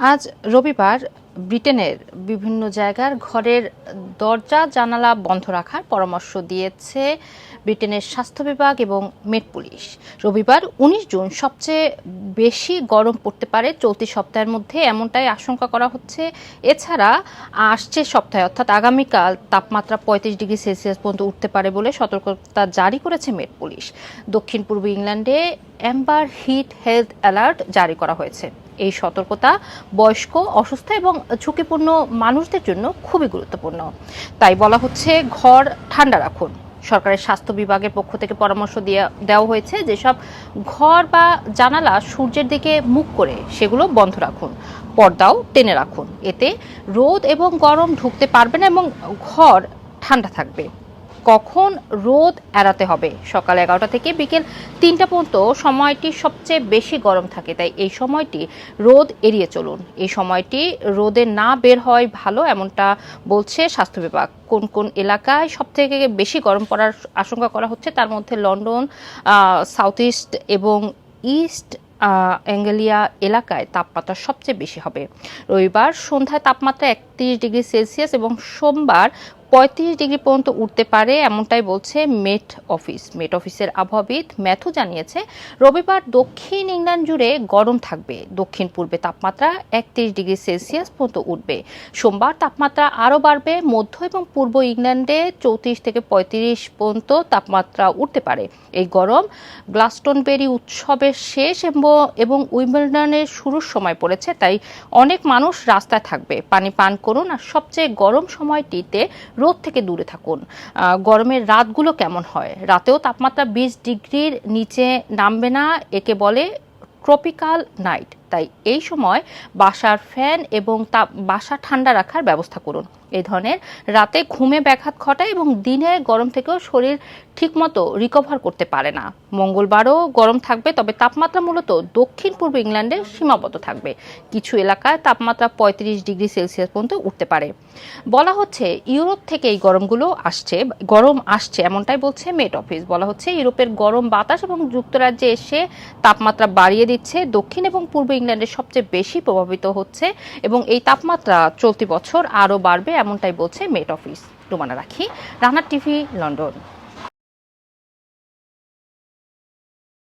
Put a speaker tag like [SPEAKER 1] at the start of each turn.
[SPEAKER 1] আজ রবিবার ব্রিটেনের বিভিন্ন জায়গার ঘরের দরজা, জানালা বন্ধ রাখার পরামর্শ দিয়েছে ব্রিটেনের স্বাস্থ্য বিভাগ এবং মেট পুলিশ। রবিবার উনিশ জুন সবচেয়ে বেশি গরম পড়তে পারে চলতি সপ্তাহের মধ্যে, এমনটাই আশঙ্কা করা হচ্ছে। এছাড়া আসছে সপ্তাহে, অর্থাৎ আগামীকাল তাপমাত্রা পঁয়ত্রিশ ডিগ্রি সেলসিয়াস পর্যন্ত উঠতে পারে বলে সতর্কতা জারি করেছে মেট পুলিশ। দক্ষিণ পূর্ব ইংল্যান্ডে অ্যাম্বার হিট হেলথ অ্যালার্ট জারি করা হয়েছে। এই সতর্কতা বয়স্ক, অসুস্থ এবং ঝুঁকিপূর্ণ মানুষদের জন্য খুবই গুরুত্বপূর্ণ। তাই বলা হচ্ছে ঘর ঠান্ডা রাখুন। সরকারের স্বাস্থ্য বিভাগের পক্ষ থেকে পরামর্শ দিয়ে দেওয়া হয়েছে যেসব ঘর বা জানালা সূর্যের দিকে মুখ করে সেগুলো বন্ধ রাখুন। পর্দাও টেনে রাখুন। এতে রোদ এবং গরম ঢুকতে পারবে না এবং ঘর ঠান্ডা থাকবে। কখন রোদ এড়াতে হবে? সকাল এগারোটা থেকে বিকেল তিনটা পর্যন্ত সময়টি সবচেয়ে বেশি গরম থাকে, তাই এই সময়টি রোদ এড়িয়ে চলুন। এই সময়টি রোদে না বের হয় ভালো, এমনটা বলছে স্বাস্থ্য বিভাগ। কোন কোন এলাকায় সব থেকে বেশি গরম পড়ার আশঙ্কা করা হচ্ছে? তার মধ্যে লন্ডন সাউথ ইস্ট এবং ইস্ট অ্যাঙ্গেলিয়া এলাকায় তাপমাত্রা সবচেয়ে বেশি হবে। রবিবার সন্ধ্যায় তাপমাত্রা একত্রিশ ডিগ্রি সেলসিয়াস এবং সোমবার পঁয়ত্রিশ ডিগ্রি পর্যন্ত উঠতে পারে, এমনটাই বলছে মেট অফিস মেট অফিসের আবহাওয়াবিদ ম্যাথু জানিয়েছে, রবিবার দক্ষিণ ইংল্যান্ড জুড়ে গরম থাকবে। দক্ষিণ পূর্বে তাপমাত্রা একত্রিশ ডিগ্রি সেলসিয়াস পর্যন্ত উঠবে। সোমবার তাপমাত্রা আরও বাড়বে। মধ্য এবং পূর্ব ইংল্যান্ডে চৌত্রিশ থেকে পঁয়ত্রিশ পর্যন্ত তাপমাত্রা উঠতে পারে। এই গরম গ্লাস্টনবেরি উৎসবের শেষ এবং- উইম্বলডনের শুরুর সময় পড়েছে, তাই অনেক মানুষ রাস্তায় থাকবে। পানি পান করুন, আর সবচেয়ে গরম সময়টিতে রোদ থেকে দূরে থাকুন। গরমের রাতগুলো কেমন হয়? রাতেও তাপমাত্রা বিশ ডিগ্রির নিচে নামবে না, একে বলে ট্রপিক্যাল নাইট তাই এই সময় বাসার ফ্যান এবং তাপ বাসা ঠান্ডা রাখার ব্যবস্থা করুন। এই ধরনের। রাতে ঘুমে ব্যাঘাত ঘটায় এবং দিনে গরম থেকেও শরীর ঠিকমতো রিকভার করতে পারে না। মঙ্গলবারও গরম থাকবে, তবে তাপমাত্রা মূলত দক্ষিণ পূর্ব ইংল্যান্ডে সীমাবদ্ধ থাকবে। কিছু এলাকায় তাপমাত্রা পঁয়ত্রিশ ডিগ্রি সেলসিয়াস পর্যন্ত উঠতে পারে। বলা হচ্ছে, ইউরোপ থেকে এই গরমগুলো আসছে, গরম আসছে এমনটাই বলছে মেট অফিস। বলা হচ্ছে, ইউরোপের গরম বাতাস এবং যুক্তরাজ্যে এসে তাপমাত্রা বাড়িয়ে দিচ্ছে। দক্ষিণ এবং পূর্ব ইংল্যান্ডের সবচেয়ে বেশি প্রভাবিত হচ্ছে এবং এই তাপমাত্রা চলতি বছর আরও বাড়বে এমনটাই বলছে মেট অফিস রুমানা রাখি রানার টিভি লন্ডন।